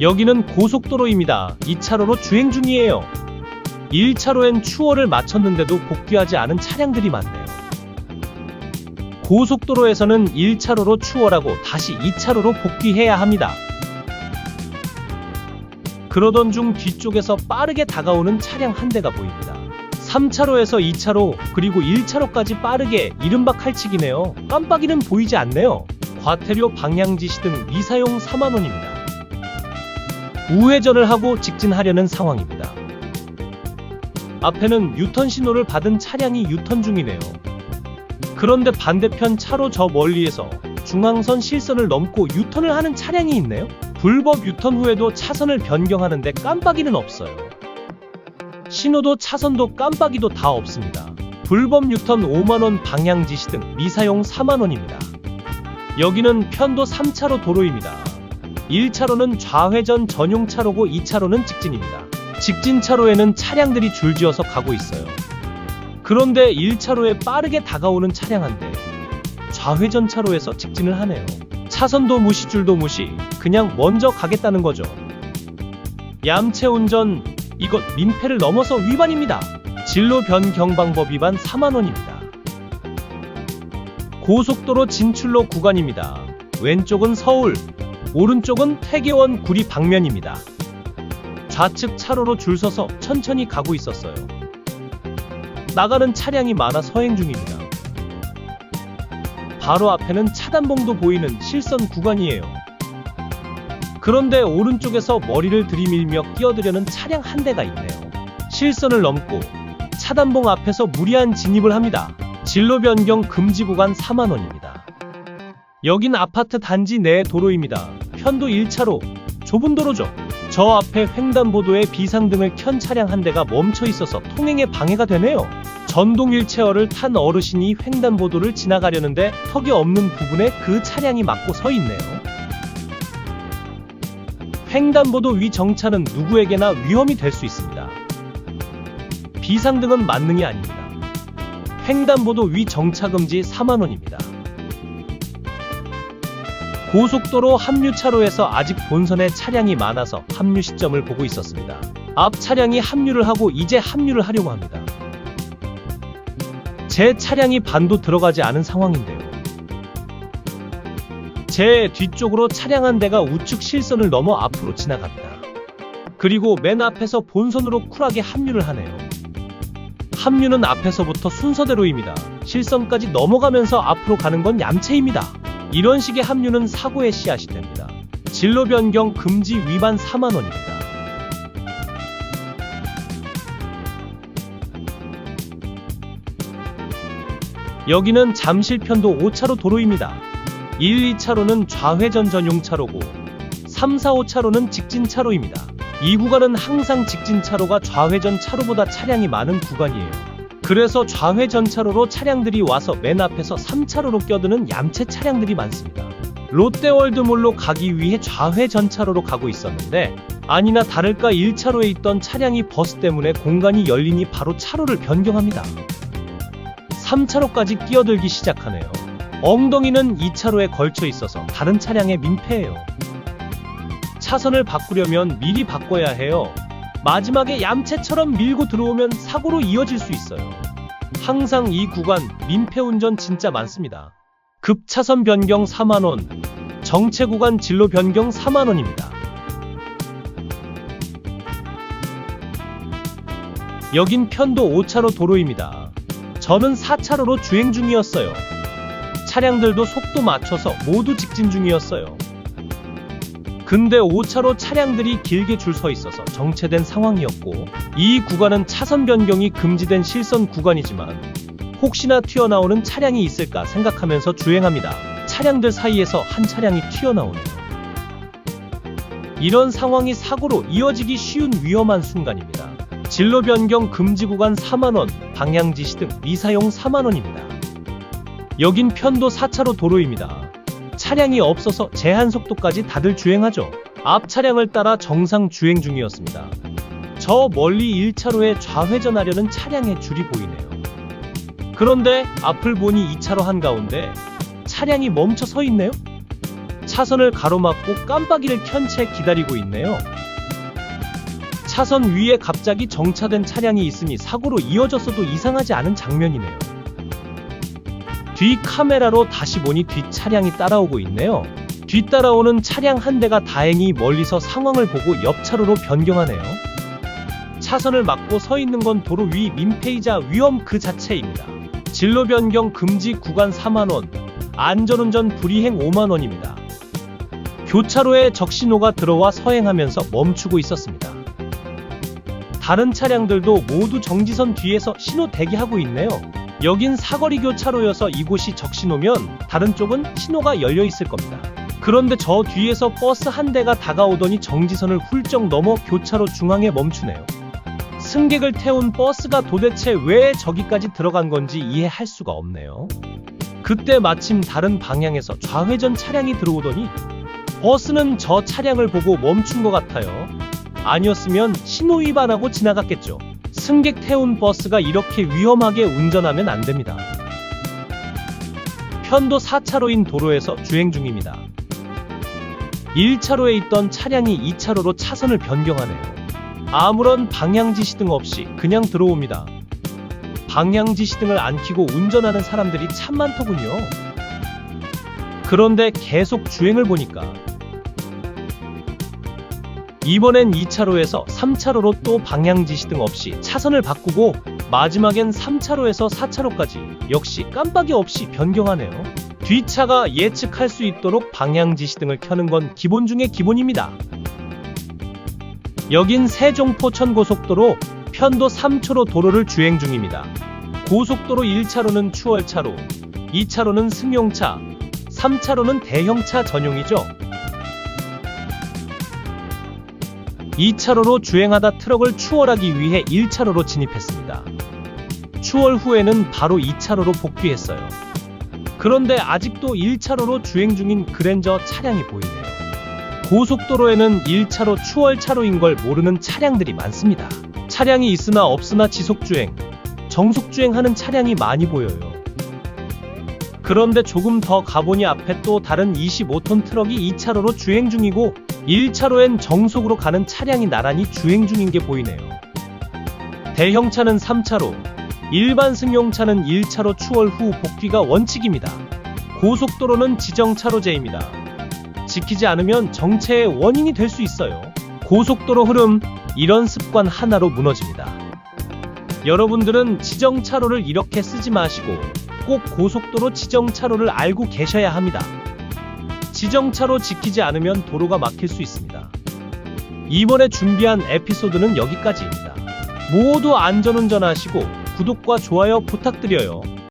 여기는 고속도로입니다. 2차로로 주행 중이에요. 1차로엔 추월을 마쳤는데도 복귀하지 않은 차량들이 많네요. 고속도로에서는 1차로로 추월하고 다시 2차로로 복귀해야 합니다. 그러던 중 뒤쪽에서 빠르게 다가오는 차량 한 대가 보입니다. 3차로에서 2차로 그리고 1차로까지 빠르게 이른바 칼치기네요. 깜빡이는 보이지 않네요. 과태료 방향 지시 등 미사용 4만원입니다. 우회전을 하고 직진하려는 상황입니다. 앞에는 유턴 신호를 받은 차량이 유턴 중이네요. 그런데 반대편 차로 저 멀리에서 중앙선 실선을 넘고 유턴을 하는 차량이 있네요. 불법 유턴 후에도 차선을 변경하는데 깜빡이는 없어요. 신호도 차선도 깜빡이도 다 없습니다. 불법 유턴 5만원 방향 지시 등 미사용 4만원입니다. 여기는 편도 3차로 도로입니다. 1차로는 좌회전 전용 차로고 2차로는 직진입니다. 직진 차로에는 차량들이 줄지어서 가고 있어요. 그런데 1차로에 빠르게 다가오는 차량 한 대. 좌회전 차로에서 직진을 하네요. 차선도 무시 줄도 무시. 그냥 먼저 가겠다는 거죠. 얌체 운전 이것 민폐를 넘어서 위반입니다. 진로 변경 방법 위반 4만 원입니다. 고속도로 진출로 구간입니다. 왼쪽은 서울, 오른쪽은 태계원 구리 방면입니다. 좌측 차로로 줄 서서 천천히 가고 있었어요. 나가는 차량이 많아 서행 중입니다. 바로 앞에는 차단봉도 보이는 실선 구간이에요. 그런데 오른쪽에서 머리를 들이밀며 끼어들려는 차량 한 대가 있네요. 실선을 넘고 차단봉 앞에서 무리한 진입을 합니다. 진로 변경 금지 구간 4만 원입니다. 여긴 아파트 단지 내 도로입니다. 편도 1차로 좁은 도로죠. 저 앞에 횡단보도에 비상등을 켠 차량 한 대가 멈춰 있어서 통행에 방해가 되네요. 전동 휠체어를 탄 어르신이 횡단보도를 지나가려는데 턱이 없는 부분에 그 차량이 막고 서 있네요. 횡단보도 위 정차는 누구에게나 위험이 될 수 있습니다. 비상등은 만능이 아닙니다. 횡단보도 위 정차 금지 4만원입니다. 고속도로 합류차로에서 아직 본선에 차량이 많아서 합류 시점을 보고 있었습니다. 앞 차량이 합류를 하고 이제 합류를 하려고 합니다. 제 차량이 반도 들어가지 않은 상황인데요. 제 뒤쪽으로 차량 한 대가 우측 실선을 넘어 앞으로 지나갑니다. 그리고 맨 앞에서 본선으로 쿨하게 합류를 하네요. 합류는 앞에서부터 순서대로입니다. 실선까지 넘어가면서 앞으로 가는 건 얌체입니다. 이런 식의 합류는 사고의 씨앗이 됩니다. 진로 변경 금지 위반 4만 원입니다. 여기는 잠실편도 5차로 도로입니다. 1, 2차로는 좌회전 전용 차로고 3, 4, 5차로는 직진 차로입니다. 이 구간은 항상 직진 차로가 좌회전 차로보다 차량이 많은 구간이에요. 그래서 좌회 전 차로로 차량들이 와서 맨 앞에서 3차로로 껴드는 얌체 차량들이 많습니다. 롯데월드몰로 가기 위해 좌회 전 차로로 가고 있었는데 아니나 다를까 1차로에 있던 차량이 버스 때문에 공간이 열리니 바로 차로를 변경합니다. 3차로까지 끼어들기 시작하네요. 엉덩이는 2차로에 걸쳐 있어서 다른 차량의 민폐예요. 차선을 바꾸려면 미리 바꿔야 해요. 마지막에 얌체처럼 밀고 들어오면 사고로 이어질 수 있어요. 항상 이 구간 민폐 운전 진짜 많습니다. 급차선 변경 4만원, 정체 구간 진로 변경 4만원입니다. 여긴 편도 5차로 도로입니다. 저는 4차로로 주행 중이었어요. 차량들도 속도 맞춰서 모두 직진 중이었어요. 근데 5차로 차량들이 길게 줄 서 있어서 정체된 상황이었고 이 구간은 차선 변경이 금지된 실선 구간이지만 혹시나 튀어나오는 차량이 있을까 생각하면서 주행합니다. 차량들 사이에서 한 차량이 튀어나오네요. 이런 상황이 사고로 이어지기 쉬운 위험한 순간입니다. 진로 변경 금지 구간 4만원, 방향 지시 등 미사용 4만원입니다. 여긴 편도 4차로 도로입니다. 차량이 없어서 제한 속도까지 다들 주행하죠. 앞 차량을 따라 정상 주행 중이었습니다. 저 멀리 1차로에 좌회전하려는 차량의 줄이 보이네요. 그런데 앞을 보니 2차로 한가운데 차량이 멈춰 서 있네요. 차선을 가로막고 깜빡이를 켠 채 기다리고 있네요. 차선 위에 갑자기 정차된 차량이 있으니 사고로 이어졌어도 이상하지 않은 장면이네요. 뒤 카메라로 다시 보니 뒷 차량이 따라오고 있네요. 뒤따라오는 차량 한 대가 다행히 멀리서 상황을 보고 옆 차로로 변경하네요. 차선을 막고 서 있는 건 도로 위 민폐이자 위험 그 자체입니다. 진로 변경 금지 구간 4만원, 안전운전 불이행 5만원입니다. 교차로에 적신호가 들어와 서행하면서 멈추고 있었습니다. 다른 차량들도 모두 정지선 뒤에서 신호 대기하고 있네요. 여긴 사거리 교차로여서 이곳이 적신호면 다른 쪽은 신호가 열려 있을 겁니다. 그런데 저 뒤에서 버스 한 대가 다가오더니 정지선을 훌쩍 넘어 교차로 중앙에 멈추네요. 승객을 태운 버스가 도대체 왜 저기까지 들어간 건지 이해할 수가 없네요. 그때 마침 다른 방향에서 좌회전 차량이 들어오더니 버스는 저 차량을 보고 멈춘 것 같아요. 아니었으면 신호 위반하고 지나갔겠죠. 승객 태운 버스가 이렇게 위험하게 운전하면 안 됩니다. 편도 4차로인 도로에서 주행 중입니다. 1차로에 있던 차량이 2차로로 차선을 변경하네요. 아무런 방향 지시등 없이 그냥 들어옵니다. 방향 지시등을 안 켜고 운전하는 사람들이 참 많더군요. 그런데 계속 주행을 보니까 이번엔 2차로에서 3차로로 또 방향 지시 등 없이 차선을 바꾸고 마지막엔 3차로에서 4차로까지 역시 깜빡이 없이 변경하네요. 뒷차가 예측할 수 있도록 방향 지시 등을 켜는 건 기본 중에 기본입니다. 여긴 세종포천고속도로 편도 3초로 도로를 주행 중입니다. 고속도로 1차로는 추월차로, 2차로는 승용차, 3차로는 대형차 전용이죠. 2차로로 주행하다 트럭을 추월하기 위해 1차로로 진입했습니다. 추월 후에는 바로 2차로로 복귀했어요. 그런데 아직도 1차로로 주행 중인 그랜저 차량이 보이네요. 고속도로에는 1차로 추월 차로인 걸 모르는 차량들이 많습니다. 차량이 있으나 없으나 지속주행, 정속주행하는 차량이 많이 보여요. 그런데 조금 더 가보니 앞에 또 다른 25톤 트럭이 2차로로 주행 중이고 1차로엔 정속으로 가는 차량이 나란히 주행 중인 게 보이네요. 대형차는 3차로, 일반 승용차는 1차로 추월 후 복귀가 원칙입니다. 고속도로는 지정차로제입니다. 지키지 않으면 정체의 원인이 될 수 있어요. 고속도로 흐름, 이런 습관 하나로 무너집니다. 여러분들은 지정차로를 이렇게 쓰지 마시고 꼭 고속도로 지정차로를 알고 계셔야 합니다. 지정차로 지키지 않으면 도로가 막힐 수 있습니다. 이번에 준비한 에피소드는 여기까지입니다. 모두 안전운전하시고 구독과 좋아요 부탁드려요.